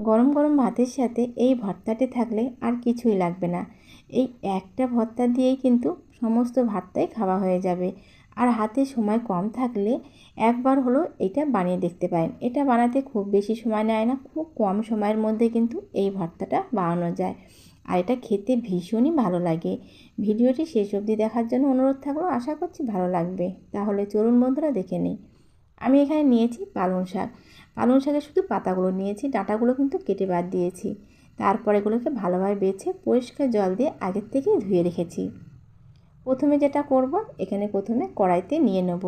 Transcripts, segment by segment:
গরম গরম ভাতের সাথে এই ভর্তাটি থাকলে আর কিছুই লাগবে না। এই একটা ভর্তা দিয়েই কিন্তু সমস্ত ভাতটাই খাওয়া হয়ে যাবে। আর হাতে সময় কম থাকলে একবার হলো এটা বানিয়ে দেখতে পারেন। এটা বানাতে খুব বেশি সময় নেয় না, খুব কম সময়ের মধ্যে কিন্তু এই ভর্তাটা বানানো যায়। আর এটা খেতে ভীষণই ভালো লাগে। ভিডিওটি শেষ অবধি দেখার জন্য অনুরোধ থাকল। আশা করছি ভালো লাগবে। তাহলে চলুন বন্ধুরা দেখে নিই। আমি এখানে নিয়েছি পালং শাক। পালং শাকের শুধু পাতাগুলো নিয়েছি, ডাঁটাগুলো কিন্তু কেটে বাদ দিয়েছি। তারপর এগুলোকে ভালোভাবে বেছে পরিষ্কার জল দিয়ে আগের থেকে ধুয়ে রেখেছি। প্রথমে যেটা করব, এখানে প্রথমে কড়াইতে নিয়ে নেব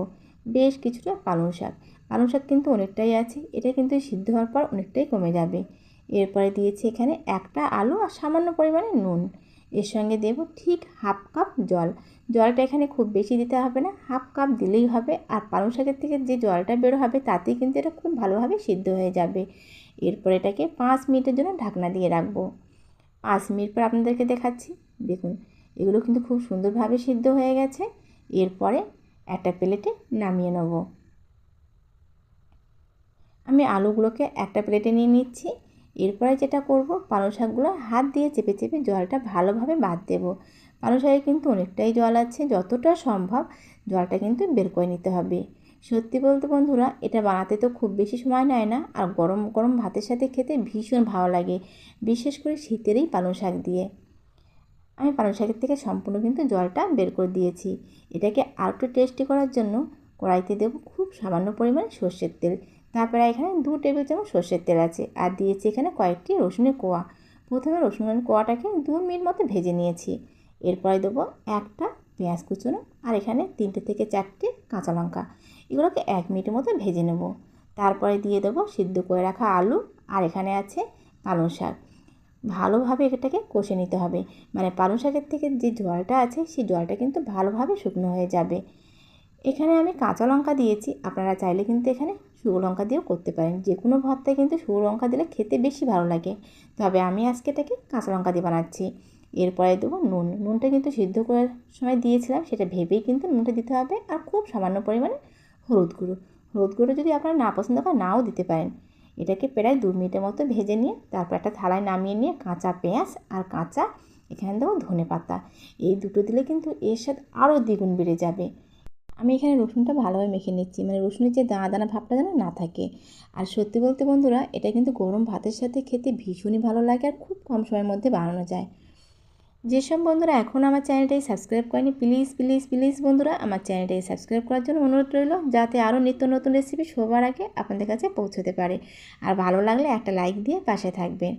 বেশ কিছুটা পালং শাক। পালং শাক কিন্তু অনেকটাই আছে, এটা কিন্তু সিদ্ধ হওয়ার পর অনেকটাই কমে যাবে। এরপরে দিয়েছি এখানে একটা আলু আর সামান্য পরিমাণে নুন। এর সঙ্গে দেব ঠিক হাফ কাপ জল। জলটা এখানে খুব বেশি দিতে হবে না, হাফ কাপ দিলেই হবে। আর পালং শাকের থেকে যে জলটা বেরো হবে, তাতেই কিন্তু এটা খুব ভালোভাবে সিদ্ধ হয়ে যাবে। এরপর এটাকে পাঁচ মিনিটের জন্য ঢাকনা দিয়ে রাখব। পাঁচ মিনিট পর আপনাদেরকে দেখাচ্ছি। দেখুন, এগুলো কিন্তু খুব সুন্দরভাবে সিদ্ধ হয়ে গেছে। এরপরে একটা প্লেটে নামিয়ে নেব। আমি আলুগুলোকে একটা প্লেটে নিয়ে নিচ্ছি। এরপরে যেটা করব, পালং শাকগুলো হাত দিয়ে চেপে চেপে জলটা ভালোভাবে বাদ দেব। পালং শাকে কিন্তু অনেকটাই জল আছে, যতটা সম্ভব জলটা কিন্তু বের করে নিতে হবে। সত্যি বলতে বন্ধুরা, এটা বানাতে তো খুব বেশি সময় নেয় না আর গরম গরম ভাতের সাথে খেতে ভীষণ ভালো লাগে, বিশেষ করে শীতেরই পালং শাক দিয়ে। আমি পালং শাকের থেকে সম্পূর্ণ কিন্তু জলটা বের করে দিয়েছি। এটাকে আর একটু টেস্টি করার জন্য কড়াইতে দেবো খুব সামান্য পরিমাণে সর্ষের তেল। তারপরে এখানে দু টেবিল চামচ সর্ষের তেল আছে। আর দিয়েছি এখানে কয়েকটি রসুনের কোয়া। প্রথমে রসুনের কোয়াটাকে দু মিনিট মতো ভেজে নিয়েছি। এরপরে দেবো একটা পেঁয়াজ কুচুনো আর এখানে তিনটে থেকে চারটে কাঁচা লঙ্কা। এগুলোকে এক মিনিটের মতো ভেজে নেব। তারপরে দিয়ে দেবো সিদ্ধ করে রাখা আলু আর এখানে আছে পালং শাক। ভালোভাবে এটাকে কষে নিতে হবে। মানে পালং শাকের থেকে যে জলটা আছে, সেই জলটা কিন্তু ভালোভাবে শুকনো হয়ে যাবে। এখানে আমি কাঁচা লঙ্কা দিয়েছি। আপনারা চাইলে কিন্তু এখানে শুকনো লঙ্কা দিয়েও করতে পারেন। যে কোনো ভর্তায় কিন্তু শুকনো লঙ্কা দিলে খেতে বেশি ভালো লাগে। তবে আমি আজকে এটাকে কাঁচা লঙ্কা দিয়ে বানাচ্ছি। এরপরে দেবো নুন। নুনটা কিন্তু সিদ্ধ করার সময় দিয়েছিলাম। সেটা ভেবেই কিন্তু নুনটা দিতে হবে আর খুব সামান্য পরিমাণে হলুদ গুঁড়ো। হলুদ গুঁড়ো যদি আপনারা না পছন্দ করেন, নাও দিতে পারেন। এটাকে প্রায় দু মিনিটের মতো ভেজে নিয়ে, তারপর একটা থালায় নামিয়ে নিয়ে কাঁচা পেঁয়াজ আর কাঁচা এখানে দেবো ধনে পাতা এই দুটো দিলে কিন্তু এর সাথে আরও দ্বিগুণ বেড়ে যাবে। আমি এখানে রসুনটা ভালোভাবে মেখে নিচ্ছি। মানে রসুনের যে দানা দানা ভাবটা যেন না থাকে। আর সত্যি বলতে বন্ধুরা, এটা কিন্তু গরম ভাতের সাথে খেতে ভীষণই ভালো লাগে আর খুব কম সময়ের মধ্যে বানানো যায়। যেসব বন্ধুরা এখন আমার চ্যানেলটাই সাবস্ক্রাইব করেনি, প্লিজ প্লিজ প্লিজ বন্ধুরা, আমার চ্যানেলটাই সাবস্ক্রাইব করার জন্য অনুরোধ রইল, যাতে আরও নিত্য নতুন রেসিপি সবার আগে আপনাদের কাছে পৌঁছতে পারে। আর ভালো লাগলে একটা লাইক দিয়ে পাশে থাকবেন।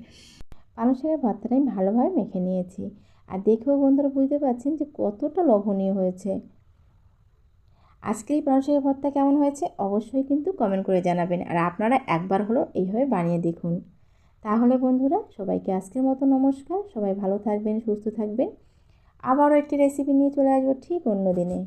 শাকের ভর্তাটা আমি ভালোভাবে মেখে নিয়েছি। আর দেখেও বন্ধুরা বুঝতে পারছেন যে কতটা লোভনীয় হয়েছে। আজকের এই পালং ভর্তা কেমন হয়েছে অবশ্যই কিন্তু কমেন্ট করে জানাবেন। আর আপনারা একবার হলো এইভাবে বানিয়ে দেখুন। তাহলে বন্ধুরা, সবাইকে আজকের মতো নমস্কার। সবাই ভালো থাকবেন, সুস্থ থাকবেন। আবারও একটি রেসিপি নিয়ে চলে আসব ঠিক অন্য দিনে।